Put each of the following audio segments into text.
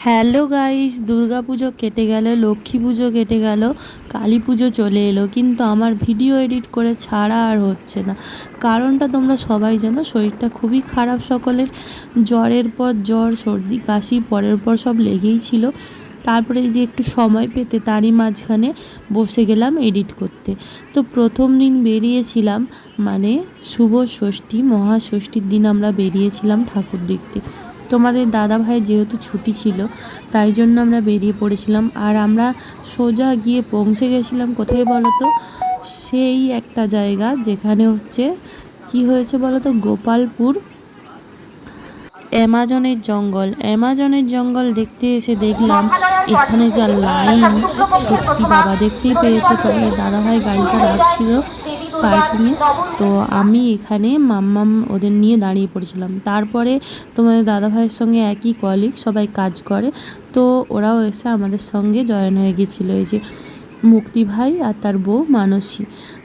Hello guys, Durga পুজো কেটে গেল, লক্ষ্মী পুজো কেটে গেল, কালী পুজো চলে এলো, কিন্তু আমার ভিডিও এডিট করে ছাড়া আর হচ্ছে না। কারণটা তোমরা সবাই জানো, শরীরটা খুবই খারাপ সকলের। জ্বরের পর জ্বর, সর্দি, কাশি, পরের পর সব লেগেই ছিল। তারপরে যে একটু সময় পেতে, তারই মাঝখানে বসে গেলাম এডিট করতে। তো প্রথম দিন বেরিয়েছিলাম মানে শুভ ষষ্ঠী মহাষষ্ঠীর দিন আমরা বেরিয়েছিলাম ঠাকুর দেখতে। তোমাদের দাদা ভাই যেহেতু ছুটি ছিল, তাই জন্য আমরা বেরিয়ে পড়েছিলাম। আর আমরা সোজা গিয়ে পৌঁছে গেছিলাম কোথায় বলো তো সেই একটা জায়গা যেখানে হচ্ছে, কি হয়েছে বলো তো গোপালপুর অ্যামাজনের জঙ্গল। অ্যামাজনের জঙ্গল দেখতে এসে দেখলাম, এখানে যা লাইন, সত্যি বাবা, দেখতেই পেয়েছ তোমাদের দাদাভাই গাড়িটা রাখছিল পার্কিংয়ে তো আমি এখানে মাম্মাম ওদের নিয়ে দাঁড়িয়ে পড়েছিলাম। তারপরে তোমাদের দাদাভাইয়ের সঙ্গে একই কলিগ সবাই কাজ করে। তো ওরাও এসে আমাদের সঙ্গে জয়েন হয়ে গেছিল। এই যে মুক্তি ভাই আর তার বউ মানসী।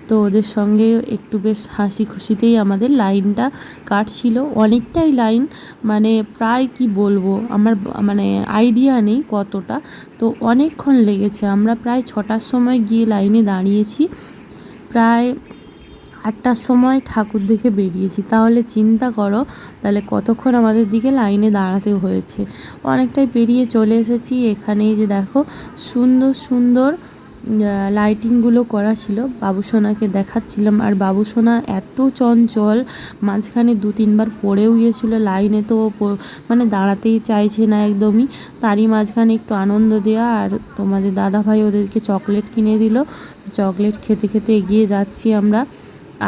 তো ওদের সঙ্গে একটু বেশ হাসি খুশিতেই আমাদের লাইনটা কাটছিল। অনেকটাই লাইন মানে প্রায় কি বলব, আমার মানে আইডিয়া নেই কতটা। তো অনেকক্ষণ লেগেছে, আমরা প্রায় ছটার সময় গিয়ে লাইনে দাঁড়িয়েছি। প্রায় আটটার সময় ঠাকুর দেখে বেরিয়েছি। তাহলে চিন্তা করো, তাহলে কতক্ষণ আমাদের দিকে লাইনে দাঁড়াতে হয়েছে। অনেকটাই পেরিয়ে চলে এসেছি, এখানেই যে দেখো, সুন্দর সুন্দর লাইটিংগুলো করা ছিল। বাবুসোনাকে দেখাচ্ছিলাম আর বাবুসোনা এত চঞ্চল, মাঝখানে দু তিনবার পড়েও গিয়েছিল লাইনে তো মানে দাঁড়াতেই চাইছে না একদমই। তারই মাঝখানে একটু আনন্দ দেওয়া আর তোমাদের দাদাভাই ওদেরকে চকলেট কিনে দিল। চকলেট খেতে খেতে এগিয়ে যাচ্ছি আমরা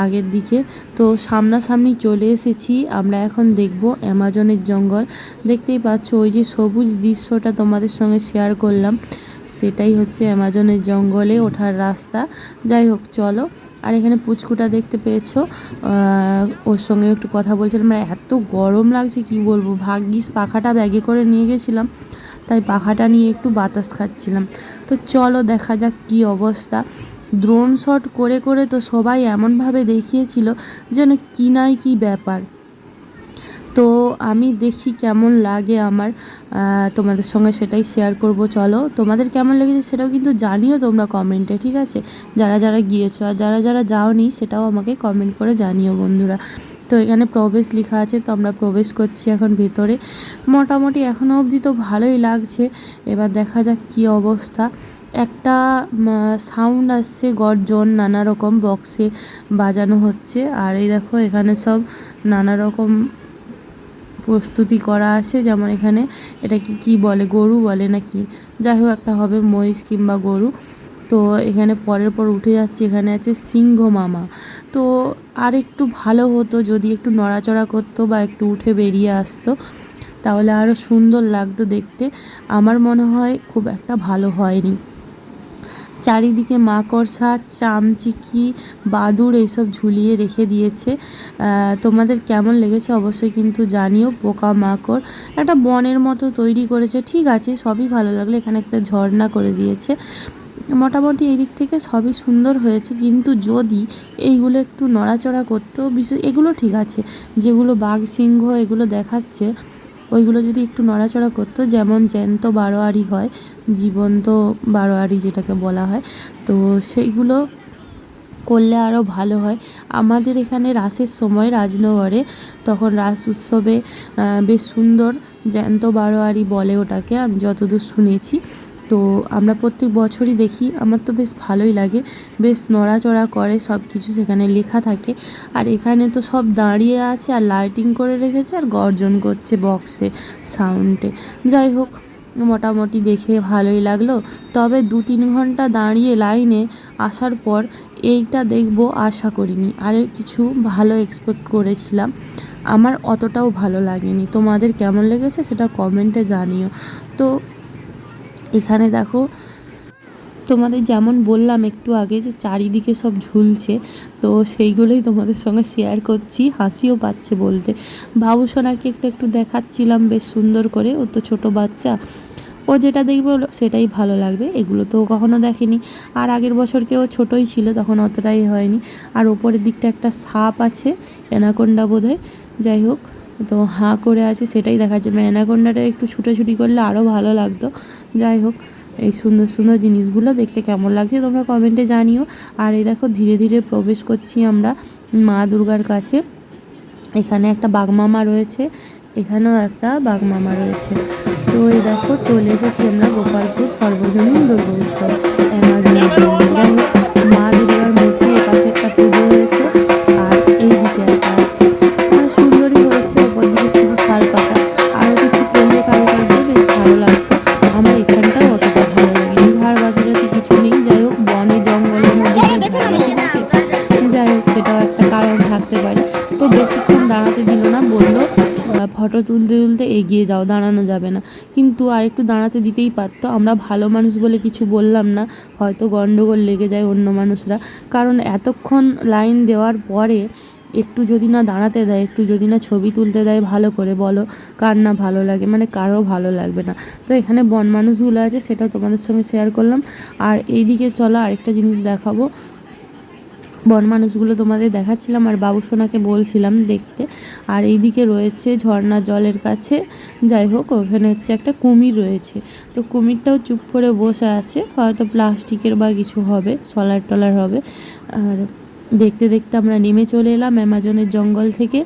আগের দিকে। তো সামনাসামনি চলে এসেছি। আমরা এখন দেখব অ্যামাজনের জঙ্গল। দেখতেই পাচ্ছ ওই যে সবুজ দৃশ্যটা তোমাদের সঙ্গে শেয়ার করলাম। সেটাই হচ্ছে অ্যামাজনের জঙ্গলে ওঠার রাস্তা। যাই হোক, চলো। আর এখানে পুচকুটা দেখতে পেয়েছ। ওর সঙ্গে একটু কথা বলছিলাম। আর এত গরম লাগছে, কি বলব? ভাগ্যিস পাখাটা ব্যাগে করে নিয়ে গেছিলাম। তাই পাখাটা নিয়ে একটু বাতাস খাচ্ছিলাম। তো চলো, দেখা যাক কী অবস্থা। ড্রোন শট করে করে তো সবাই এমনভাবে দেখিয়েছিল যেন কী নাই কী ব্যাপার। তো আমি দেখি কেমন লাগে আমার তোমাদের সঙ্গে সেটাই শেয়ার করব, চলো। তোমাদের কেমন লেগেছে সেটাও কিন্তু জানিও তোমরা কমেন্টে ঠিক আছে? যারা যারা গিয়েছো আর যারা যারা যাওনি সেটাও আমাকে কমেন্ট করে জানিও বন্ধুরা। তো এখানে প্রবেশ লেখা আছে, তো আমরা প্রবেশ করছি এখন ভেতরে। মোটামুটি এখনও অবধি তো ভালোই লাগছে। এবার দেখা যাক কী অবস্থা। একটা সাউন্ড আসছে গর্জন নানা রকম বক্সে বাজানো হচ্ছে। আর এই দেখো এখানে সব নানা রকম প্রস্তুতি করা আছে, যেমন এখানে এটা কি, কী বলে, গরু বলে নাকি? যাই হোক, একটা হবে মহিষ কিংবা গরু। তো এখানে পরের পর উঠে যাচ্ছে, এখানে আছে সিংহ মামা। তো আর একটু ভালো হতো যদি একটু নড়াচড়া করতো বা একটু উঠে বেরিয়ে আসতো, তাহলে আরও সুন্দর লাগতো দেখতে। আমার মনে হয় খুব একটা ভালো হয়নি। চারিদিকে মাকড়সা চামচিকি, বাদুড় এইসব ঝুলিয়ে রেখে দিয়েছে। তোমাদের কেমন লেগেছে অবশ্যই কিন্তু জানিও। পোকা মাকড় একটা বনের মতো তৈরি করেছে। ঠিক আছে, সবই ভালো লাগল। এখানে একটা ঝর্ণা করে দিয়েছে। মোটামুটি এই দিক থেকে সবই সুন্দর হয়েছে। কিন্তু যদি এইগুলো একটু নড়াচড়া করতো বিশেষ এগুলো ঠিক আছে। যেগুলো বাঘ সিংহ এগুলো দেখাচ্ছে ওইগুলো যদি একটু নড়াচড়া করতো, যেমন জ্যান্ত বারোয়ারি হয়, জীবন্ত বারোয়ারি যেটাকে বলা হয়, তো সেইগুলো করলে আরও ভালো হয়। আমাদের এখানে রাসের সময় রাজনগরে তখন রাস উৎসবে বেশ সুন্দর জ্যান্ত বারোয়ারি বলে ওটাকে, আমি যতদূর শুনেছি। তো আমরা প্রত্যেক বছরই দেখি, আমার তো বেশ ভালোই লাগে। বেশ নড়াচড়া করে সব কিছু সেখানে লেখা থাকে। আর এখানে তো সব দাঁড়িয়ে আছে আর লাইটিং করে রেখেছে আর গর্জন করছে বক্সে সাউন্ডে যাই হোক, মোটামুটি দেখে ভালোই লাগল। তবে দু তিন ঘণ্টা দাঁড়িয়ে লাইনে আসার পর এইটা দেখব, আশা করিনি। আর কিছু ভালো এক্সপেক্ট করেছিলাম। আমার অতটাও ভালো লাগেনি। তোমাদের কেমন লেগেছে সেটা কমেন্টে জানিও। তো এখানে দেখো, তোমাদের যেমন বললাম একটু আগে যে চারিদিকে সব ঝুলছে, তো সেইগুলোই তোমাদের সঙ্গে শেয়ার করছি, হাসিও পাচ্ছে বলতে। বাবুসোনাকে একটু একটু দেখাচ্ছিলাম, বেশ সুন্দর করে, ও তো ছোটো বাচ্চা। ও যেটা দেখবে সেটাই ভালো লাগবে, এগুলো তো কখনো দেখেনি। আর আগের বছর কেউ ছোটোই ছিল, তখন অতটাই হয়নি। আর ওপরের দিকটা একটা সাপ আছে, অ্যানাকোন্ডা বোধ যাই হোক। তো হাঁ করে আছে সেটাই দেখা দেখাচ্ছে ম্যানাকোন্ডাটা একটু ছুটাছুটি করলে আরও ভালো লাগতো। যাই হোক, এই সুন্দর সুন্দর জিনিসগুলো দেখতে কেমন লাগছে তোমরা কমেন্টে জানিও। আর এই দেখো, ধীরে ধীরে প্রবেশ করছি আমরা মা দুর্গার কাছে। এখানে একটা বাগমামা রয়েছে, এখানেও একটা বাগমামা রয়েছে। তো এই দেখো, চলে এসেছি আমরা গোপালপুর সর্বজনীন দুর্গা যাই হোক সেটাও একটা কারণ থাকতে পারে। তো বেশিক্ষণ দাঁড়াতে দিল না, বলল ফটো তুলতে তুলতে এগিয়ে যাও, দাঁড়ানো যাবে না। কিন্তু আর একটু দাঁড়াতে দিতেই পারতো। আমরা ভালো মানুষ বলে কিছু বললাম না, হয়তো গন্ডগোল লেগে যায় অন্য মানুষরা। কারণ এতক্ষণ লাইন দেওয়ার পরে একটু যদি না দাঁড়াতে দেয়, একটু যদি না ছবি তুলতে দেয়, ভালো করে বলো কার না ভালো লাগে মানে কারও ভালো লাগবে না। তো এখানে বন মানুষগুলো আছে সেটা তোমাদের সঙ্গে শেয়ার করলাম। আর এইদিকে চলো আরেকটা জিনিস দেখাবো। বন মানুষগুলো তোমাদের দেখাচ্ছিলাম, আর বাবুসোনাকে বলছিলাম দেখতে। আর এইদিকে রয়েছে ঝর্ণা জলের কাছে। যাই হোক, ওখানে হচ্ছে একটা কুমির রয়েছে। তো কুমিরটাও চুপ করে বসে আছে, হয়তো প্লাস্টিকের বা কিছু হবে সলার টলার হবে। আর দেখতে দেখতে আমরা নেমে চলে এলাম অ্যামাজনের জঙ্গল থেকে।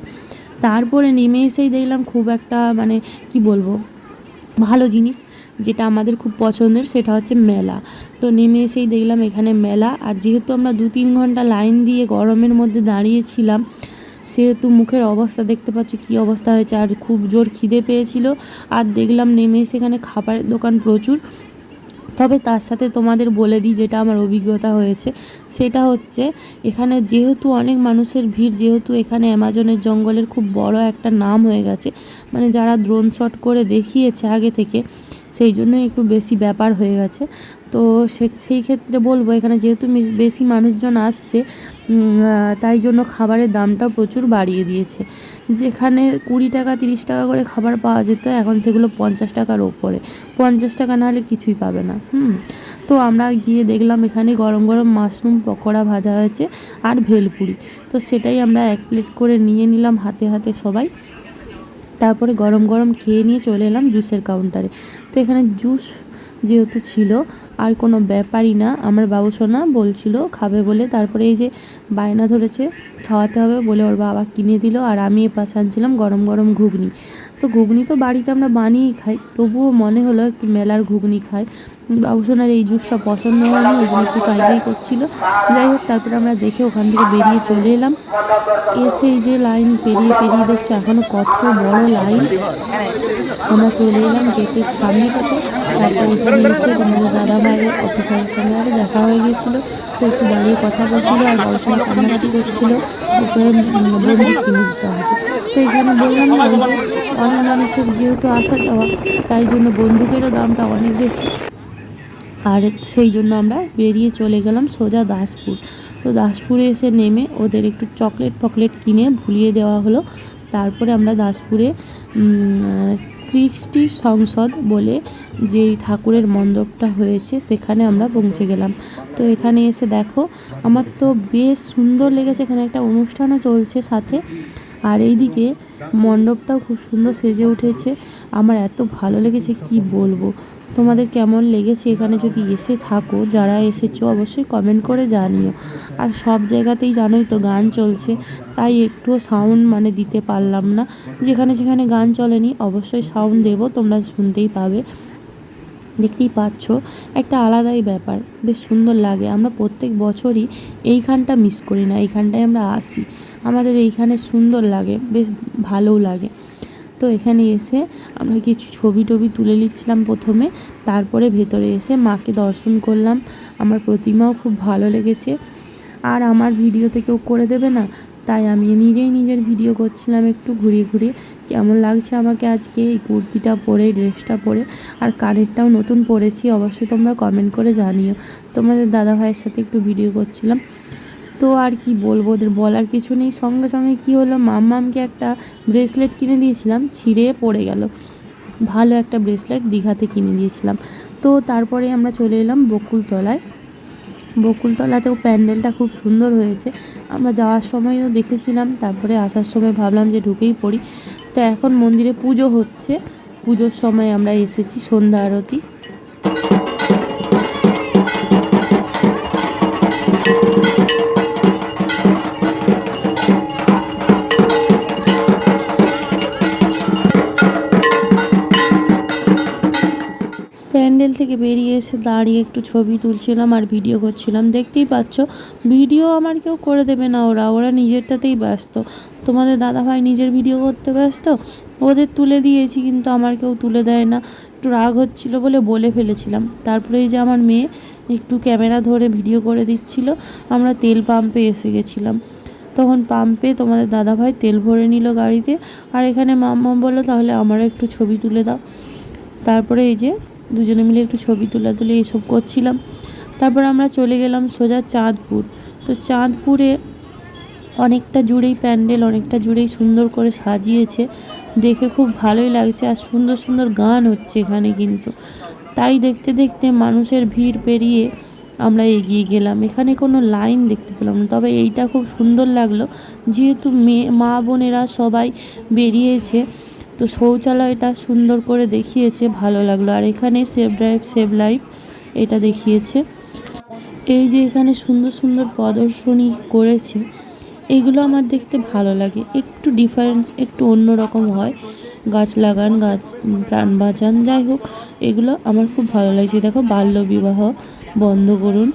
তারপরে নেমে এসেই দেখলাম খুব একটা মানে কি বলব, ভালো জিনিস যেটা আমাদের খুব পছন্দের সেটা হচ্ছে মেলা। তো নেমে এসেই দেখলাম এখানে মেলা আর যেহেতু আমরা দু তিন ঘণ্টা লাইন দিয়ে গরমের মধ্যে দাঁড়িয়েছিলাম, সেহেতু মুখের অবস্থা দেখতে পাচ্ছি কী অবস্থা হয়েছে আর খুব জোর খিদে পেয়েছিল। আর দেখলাম নেমে এসে এখানে খাবারের দোকান প্রচুর। তবে তার সাথে তোমাদের বলে দিই যেটা আমার অভিজ্ঞতা হয়েছে। সেটা হচ্ছে, এখানে যেহেতু অনেক মানুষের ভিড়, যেহেতু এখানে অ্যামাজনের জঙ্গলের খুব বড় একটা নাম হয়ে গেছে মানে যারা ড্রোন শট করে দেখিয়েছে আগে থেকে সেই জন্য একটু বেশি ব্যাপার হয়ে গেছে। তো সে, সেই ক্ষেত্রে বলব, এখানে যেহেতু বেশি মানুষজন আসছে তাই জন্য খাবারের দামটাও প্রচুর বাড়িয়ে দিয়েছে। যেখানে কুড়ি টাকা, তিরিশ টাকা করে খাবার পাওয়া যেত, এখন সেগুলো পঞ্চাশ টাকার ওপরে। পঞ্চাশ টাকা না হলে কিছুই পাবে না, হুম। তো আমরা গিয়ে দেখলাম এখানে গরম গরম মাশরুম পকোড়া ভাজা হয়েছে আর ভেলপুরি। তো সেটাই আমরা এক প্লেট করে নিয়ে নিলাম হাতে হাতে সবাই। তারপরে গরম গরম খেয়ে নিয়ে চলে এলাম জুসের কাউন্টারে তো এখানে জুস যেহেতু ছিল, আর কোনো ব্যাপারই না, আমার বাবু সোনা বলছিল, খাবে বলে। তারপরে এই যে বায়না ধরেছে, খাওয়াতে হবে বলে ওর বাবা কিনে দিল, আর আমি এ পাশে আনছিলাম গরম গরম ঘুগনি। তো ঘুগনি তো বাড়িতে আমরা বানিয়েই খাই, তবুও মনে হলো একটু মেলার ঘুগনি খাই। বাবুসোনার এই জুসটা পছন্দ হয়নি, ওই জন্য একটু কাইকাই করছিল। যাই হোক, তারপরে আমরা দেখে ওখান থেকে বেরিয়ে চলে এলাম। এসে এই যে লাইন পেরিয়ে পেরিয়ে দেখছ, এখনও কত বড় লাইন আমরা চলে এলাম গেটের সামনেটাতে। তারপর এখানে এসে তোমাদের দাদা অফিসারের সঙ্গে আরও দেখা হয়ে গিয়েছিল। তো একটু দাঁড়িয়ে কথা বলছিলো আর বাবুসোনা কান্নাকাটি করছিল। ওকে বন্দুক কিনে দিতে হবে। তো এখানে বললাম, না অনেক মানুষের যেহেতু আসা যাওয়া, তাই জন্য বন্দুকেরও দামটা অনেক বেশি। আর সেই জন্য আমরা বেরিয়ে চলে গেলাম সোজা দাসপুর। তো দাসপুরে এসে নেমে ওদের একটু চকলেট ফকলেট কিনে ভুলিয়ে দেওয়া হলো। তারপরে আমরা দাসপুরে কৃষ্টি সংসদ বলে যেই ঠাকুরের মণ্ডপটা হয়েছে সেখানে আমরা পৌঁছে গেলাম। তো এখানে এসে দেখো, আমার তো বেশ সুন্দর লেগেছে, এখানে একটা অনুষ্ঠানও চলছে সাথে। আর এইদিকে মণ্ডপটাও খুব সুন্দর সেজে উঠেছে। আমার এত ভালো লেগেছে, কি বলব? তোমাদের কেমন লেগেছে এখানে যদি এসে থাকো, যারা এসেছ অবশ্যই কমেন্ট করে জানিও। আর সব জায়গাতেই জানোই তো গান চলছে, তাই একটুও সাউন্ড মানে দিতে পারলাম না। যেখানে যেখানে গান চলেনি, অবশ্যই সাউন্ড দেবো, তোমরা শুনতেই পাবে। দেখতেই পাচ্ছ, একটা আলাদাই ব্যাপার, বেশ সুন্দর লাগে। আমরা প্রত্যেক বছরই এইখানটা মিস করি না, এইখানটায় আমরা আসি। আমাদের এইখানে সুন্দর লাগে, বেশ ভালোও লাগে। তো এখানে এসে আমরা কিছু ছবি টবি তুলে নিচ্ছিলাম প্রথমে। তারপরে ভেতরে এসে মাকে দর্শন করলাম। আমার প্রতিমাও খুব ভালো লেগেছে। আর আমার ভিডিওতে কেউ করে দেবে না, তাই আমি নিজেই নিজের ভিডিও করছিলাম একটু ঘুরিয়ে ঘুরিয়ে কেমন লাগছে আমাকে আজকে এই কুর্তিটা পরে, ড্রেসটা পরে? আর কানেরটাও নতুন পরেছি, অবশ্যই তোমরা কমেন্ট করে জানিও। তোমাদের দাদা ভাইয়ের সাথে একটু ভিডিও করছিলাম। তো আর কি বলব, ওদের বলার কিছু নেই। সঙ্গে সঙ্গে কি হলো, মাম্মামকে একটা ব্রেসলেট কিনে দিয়েছিলাম, ছিঁড়ে পড়ে গেল। ভালো একটা ব্রেসলেট দীঘাতে কিনে দিয়েছিলাম। তো তারপরে আমরা চলে এলাম বকুলতলায়। বকুলতলাতেও প্যান্ডেলটা খুব সুন্দর হয়েছে। আমরা যাওয়ার সময়ও দেখেছিলাম, তারপরে আসার সময় ভাবলাম যে ঢুকেই পড়ি। তো এখন মন্দিরে পুজো হচ্ছে। পুজোর সময় আমরা এসেছি সন্ধ্যা আরতি। প্যান্ডেল থেকে বেরিয়ে এসে দাঁড়িয়ে একটু ছবি তুলছিলাম আর ভিডিও করছিলাম। দেখতেই পাচ্ছ, ভিডিও আমার কেউ করে দেবে না ওরা ওরা নিজেরটাতেই ব্যস্ত। তোমাদের দাদাভাই নিজের ভিডিও করতে ব্যস্ত? ওদের তুলে দিয়েছি কিন্তু আমার কেউ তুলে দেয় না। একটু রাগ হচ্ছিল বলে বলে ফেলেছিলাম। তারপরে এই যে আমার মেয়ে একটু ক্যামেরা ধরে ভিডিও করে দিচ্ছিল, আমরা তেল পাম্পে এসে গেছিলাম। তখন পাম্পে তোমাদের দাদাভাই তেল ভরে নিল গাড়িতে, আর এখানে মাম্মা বলল, তাহলে আমারও একটু ছবি তুলে দাও। তারপরে এই যে দুজনে মিলে একটু ছবি তোলাতুলি এসব করছিলাম। তারপর আমরা চলে গেলাম সোজা চাঁদপুর। তো চাঁদপুরে অনেকটা জুড়েই প্যান্ডেল, অনেকটা জুড়েই সুন্দর করে সাজিয়েছে। দেখে খুব ভালোই লাগছে আর সুন্দর সুন্দর গান হচ্ছে এখানে কিন্তু। তাই দেখতে দেখতে মানুষের ভিড় পেরিয়ে আমরা এগিয়ে গেলাম। এখানে কোনো লাইন দেখতে পেলাম না, তবে এইটা খুব সুন্দর লাগল। যেহেতু মেয়ে মা বোনেরা সবাই বেরিয়েছে তো শৌচালয়টা সুন্দর করে দেখিয়েছে, ভালো লাগল। আর এখানে সেভ ড্রাইভ সেভ লাইফ এটা দেখিয়েছে। এই যে এখানে সুন্দর সুন্দর প্রদর্শনী করেছে এইগুলো আমার দেখতে ভালো লাগে। একটু ডিফারেন্স একটু অন্যরকম হয়। গাছ লাগান, গাছ প্রাণ বাঁচান, যাই হোক, এগুলো আমার খুব ভালো লাগছে। দেখো বাল্য বিবাহ বন্ধ করুন।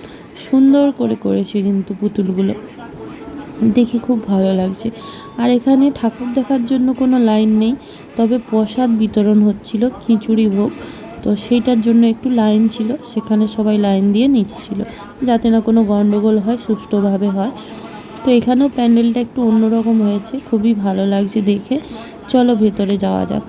সুন্দর করে করেছে কিন্তু পুতুলগুলো। দেখে খুব ভালো লাগছে। আর এখানে ঠাকুর দেখার জন্য কোনো লাইন নেই। তবে প্রসাদ বিতরণ হচ্ছিল খিচুড়ি ভোগ। তো সেইটার জন্য একটু লাইন ছিল, সেখানে সবাই লাইন দিয়ে নিচ্ছিল, যাতে না কোনো গণ্ডগোল হয়, সুষ্ঠুভাবে হয়। তো এখানেও প্যান্ডেলটা একটু অন্যরকম হয়েছে, খুবই ভালো লাগছে দেখে। চলো ভেতরে যাওয়া যাক।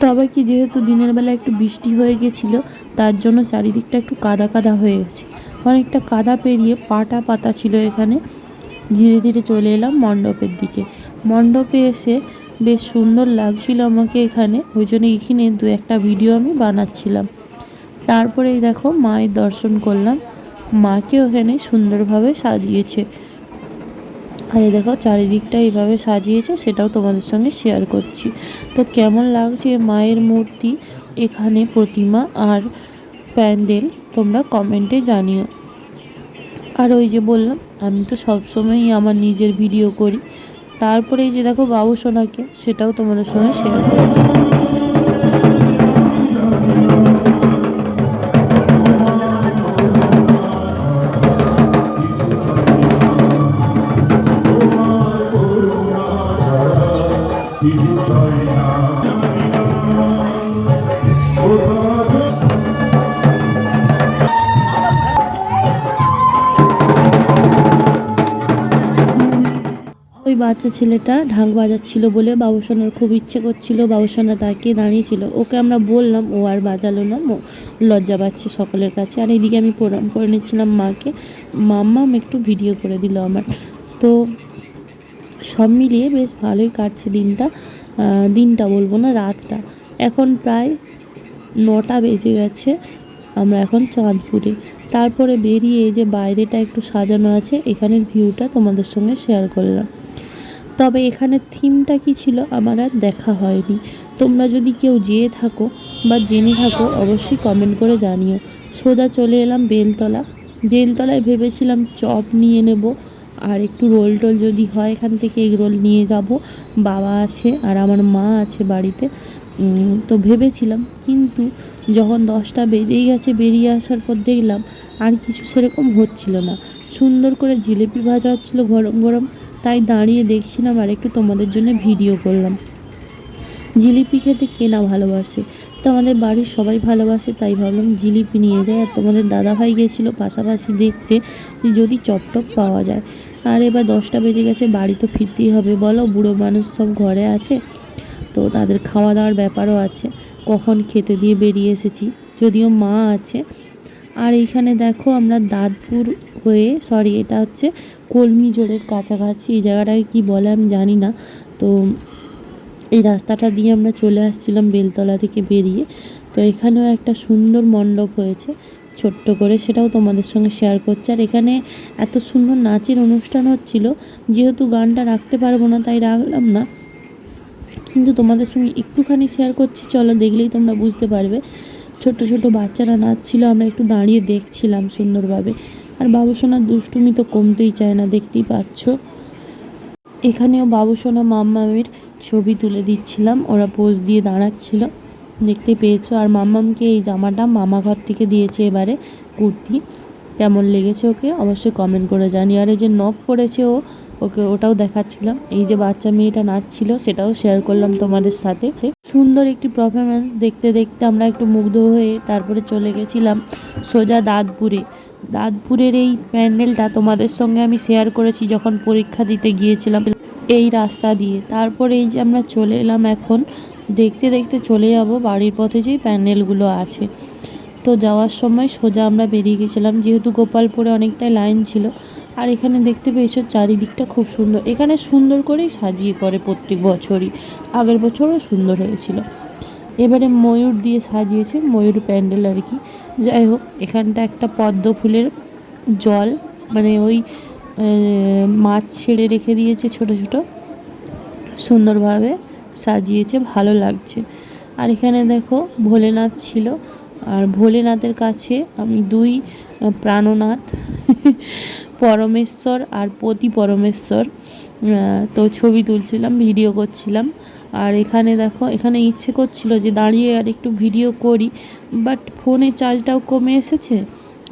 তবে কি যেহেতু দিনের বেলা একটু বৃষ্টি হয়ে গেছিল, তার জন্য চারিদিকটা একটু কাদা কাদা হয়ে গেছে। অনেকটা কাদা পেরিয়ে পাটা পাতা ছিল এখানে। ধীরে ধীরে চলে এলাম মণ্ডপের দিকে। মণ্ডপে এসে বেশ সুন্দর লাগছিল আমাকে এখানে। ওই জন্য এখানে দু একটা ভিডিও আমি বানাচ্ছিলাম। তারপরেই দেখো মায়ের দর্শন করলাম। মাকে ওখানে সুন্দরভাবে সাজিয়েছে। আর এই দেখো চারিদিকটা এইভাবে সাজিয়েছে, সেটাও তোমাদের সঙ্গে শেয়ার করছি। তো কেমন লাগছে মায়ের মূর্তি, এখানে প্রতিমা আর প্যান্ডেল, তোমরা কমেন্টে জানিও। আর ওই যে বললাম, আমি তো সবসময়ই আমার নিজের ভিডিও করি। তারপরে এই যে দেখো বাবু সোনাকে সেটাও তোমাদের সঙ্গে শেয়ার করছি। বাচ্চা ছেলেটা, ঢাক বাজাচ্ছিল বলে বাবুসোনার খুব ইচ্ছে করছিল, বাবুসোনা তাকিয়ে দাঁড়িয়েছিল। ওকে আমরা বললাম, ও আর বাজালো না লজ্জা পাচ্ছে সকলের কাছে। আর এইদিকে আমি প্রণাম করে নিচ্ছিলাম মাকে। মাম্মাম একটু ভিডিও করে দিল আমার। তো সব মিলিয়ে বেশ ভালোই কাটছে দিনটা। দিনটা বলব না, রাতটা। এখন প্রায় নটা বেজে গেছে, আমরা এখন চাঁদপুরে। তারপরে বেরিয়ে যে বাইরেটা একটু সাজানো আছে, এখানের ভিউটা তোমাদের সঙ্গে শেয়ার করলাম। তবে এখানে থিমটা কি ছিল আমার আর দেখা হয়নি। তোমরা যদি কেউ যেয়ে থাকো বা জেনে থাকো, অবশ্যই কমেন্ট করে জানিও। সোজা চলে এলাম বেলতলা। বেলতলায় ভেবেছিলাম চপ নিয়ে নেব, আর একটু রোল টোল যদি হয় এখান থেকে এগ রোল নিয়ে যাব। বাবা আছে আর আমার মা আছে বাড়িতে। তো ভেবেছিলাম, কিন্তু যখন দশটা বেজেই গেছে বেরিয়ে আসার পর দেখলাম আর কিছু সেরকম হচ্ছিল না। সুন্দর করে জিলিপি ভাজা হচ্ছিল গরম গরম। তাই দাঁড়িয়ে দেখছিলাম আর একটু তোমাদের জন্য ভিডিও করলাম। জিলিপি খেতে কে না ভালোবাসে? তো আমাদের বাড়ির সবাই ভালোবাসে, তাই ভাবলাম জিলিপি নিয়ে যায় আর তোমাদের দাদাভাই গেছিল পাশাপাশি দেখতে যদি চপটপ পাওয়া যায়। আর এবার দশটা বেজে গেছে, বাড়ি তো ফিরতেই হবে। বলো, বুড়ো মানুষ সব ঘরে আছে? তো তাদের খাওয়া দাওয়ার ব্যাপারও আছে। কখন খেতে দিয়ে বেরিয়ে এসেছি? যদিও মা আছে আর এইখানে দেখো আমরা দাঁতপুর হয়ে সরি এটা হচ্ছে কলমি জোড়ের কাছাকাছি। এই জায়গাটাকে কী বলে আমি জানি না। তো এই রাস্তাটা দিয়ে আমরা চলে আসছিলাম বেলতলা থেকে বেরিয়ে। তো এখানেও একটা সুন্দর মণ্ডপ হয়েছে, ছোট্ট করে। সেটাও তোমাদের সঙ্গে শেয়ার করছি। আর এখানে এত সুন্দর নাচের অনুষ্ঠান হচ্ছিল, যেহেতু গানটা রাখতে পারব না, তাই রাখলাম না। কিন্তু তোমাদের সঙ্গে একটুখানি শেয়ার করছি। চলো দেখলেই তোমরা বুঝতে পারবে। ছোট ছোট বাচ্চারা নাচছিল, আমরা একটু দাঁড়িয়ে দেখছিলাম সুন্দরভাবে। আর বাবুসোনার দুষ্টুমি তো কমতেই চায় না, দেখতেই পাচ্ছ। এখানেও বাবুসোনা মাম্মামের ছবি তুলে দিচ্ছিলাম, ওরা পোজ দিয়ে দাঁড়াচ্ছিল। দেখতে পেয়েছ, আর মাম্মামকে এই জামাটা মামা ঘর থেকে দিয়েছে এবারে কুর্তি। কেমন লেগেছে ওকে? অবশ্যই কমেন্ট করে জানি আর এই যে নখ পড়েছে ও ওকে ওটাও দেখাচ্ছিলাম। এই যে বাচ্চা মেয়েটা নাচছিল, সেটাও শেয়ার করলাম তোমাদের সাথে। সুন্দর একটি পারফরমেন্স দেখতে দেখতে আমরা একটু মুগ্ধ হয়ে তারপরে চলে গেছিলাম সোজা দাঁতপুরে। দাঁতপুরের এই প্যান্ডেলটা তোমাদের সঙ্গে আমি শেয়ার করেছি যখন পরীক্ষা দিতে গিয়েছিলাম এই রাস্তা দিয়ে। তারপরে এই যে আমরা চলে এলাম এখন, দেখতে দেখতে চলে যাব বাড়ির পথে যেই প্যান্ডেলগুলো আছে। তো যাওয়ার সময় সোজা আমরা বেরিয়ে গেছিলাম, যেহেতু গোপালপুরে অনেকটাই লাইন ছিল আর এখানে দেখতে পেয়েছ চারিদিকটা খুব সুন্দর। এখানে সুন্দর করেই সাজিয়ে করে প্রত্যেক বছরই। আগের বছরও সুন্দর হয়েছিল। এবারে ময়ূর দিয়ে সাজিয়েছে, ময়ূর প্যান্ডেল আর কি। যাই হোক, এখানটা একটা পদ্ম ফুলের জল মানে ওই মাছ ছেড়ে রেখে দিয়েছে ছোট ছোট। সুন্দরভাবে সাজিয়েছে, ভালো লাগছে। আর এখানে দেখো ভোলেনাথ ছিল। আর ভোলেনাথের কাছে আমি দুই প্রাণনাথ। পরমেশ্বর আর পতি পরমেশ্বর তো ছবি তুলছিলাম, ভিডিও করছিলাম। আর এখানে দেখো, এখানে ইচ্ছে করছিল যে দাঁড়িয়ে আর একটু ভিডিও করি, বাট ফোনে চার্জটাও কমে এসেছে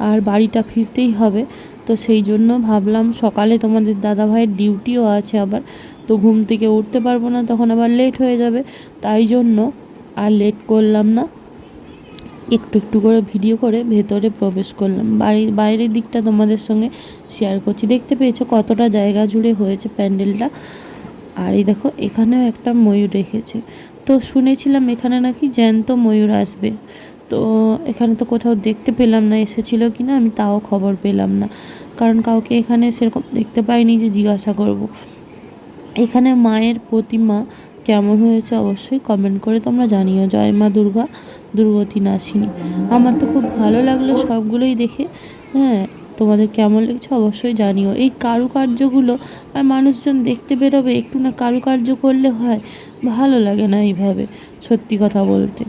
আর বাড়িটা ফিরতেই হবে। তো সেই জন্য ভাবলাম সকালে তোমাদের দাদাভাইয়ের ডিউটিও আছে আবার, তো ঘুম থেকে উঠতে পারব না, তখন আবার লেট হয়ে যাবে। তাই জন্য আর লেট করলাম না। একটু একটু করে ভিডিও করে ভেতরে প্রবেশ করলাম। বাড়ির বাইরের দিকটা তোমাদের সঙ্গে শেয়ার করছি। দেখতে পেয়েছ কতটা জায়গা জুড়ে হয়েছে প্যান্ডেলটা? আর এই দেখো, এখানেও একটা ময়ূর রেখেছে। তো শুনেছিলাম এখানে নাকি জ্যান্ত ময়ূর আসবে। তো এখানে তো কোথাও দেখতে পেলাম না, এসেছিল কি না, আমি তাও খবর পেলাম না। কারণ কাউকে এখানে সেরকম দেখতে পাইনি যে জিজ্ঞাসা করব। এখানে মায়ের প্রতিমা কেমন হয়েছে অবশ্যই কমেন্ট করে তোমরা জানিও। জয় মা দুর্গা। দুর্গতি নাসিনী আমার তো খুব ভালো লাগল সবগুলোই দেখে। হ্যাঁ তোমাদের কেমন লেগেছে অবশ্যই জানিও। এই কারুকার্যগুলো আর মানুষজন দেখতে বেরোবে একটু না কারুকার্য করলে হয়, ভালো লাগে না এইভাবে, সত্যি কথা বলতে।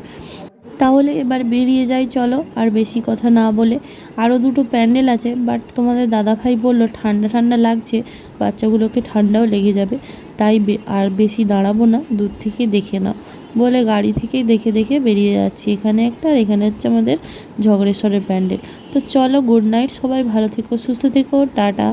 তাহলে এবার বেরিয়ে যাই চলো, আর বেশি কথা না বলে। আরও দুটো প্যান্ডেল আছে, বাট তোমাদের দাদা ভাই বলল ঠান্ডা ঠান্ডা লাগছে, বাচ্চাগুলোকে ঠান্ডাও লেগে যাবে। তাই আর বেশি দাঁড়াবো না, দূর থেকে দেখে নাও। বলে গাড়ি থেকেই দেখে দেখে বেরিয়ে যাচ্ছি। এখানে একটা আর এখানে হচ্ছে আমাদের ঝগড়েশ্বরের প্যান্ডেল। তো চলো গুড নাইট সবাই ভালো থেকো, সুস্থ থেকো, টাটা।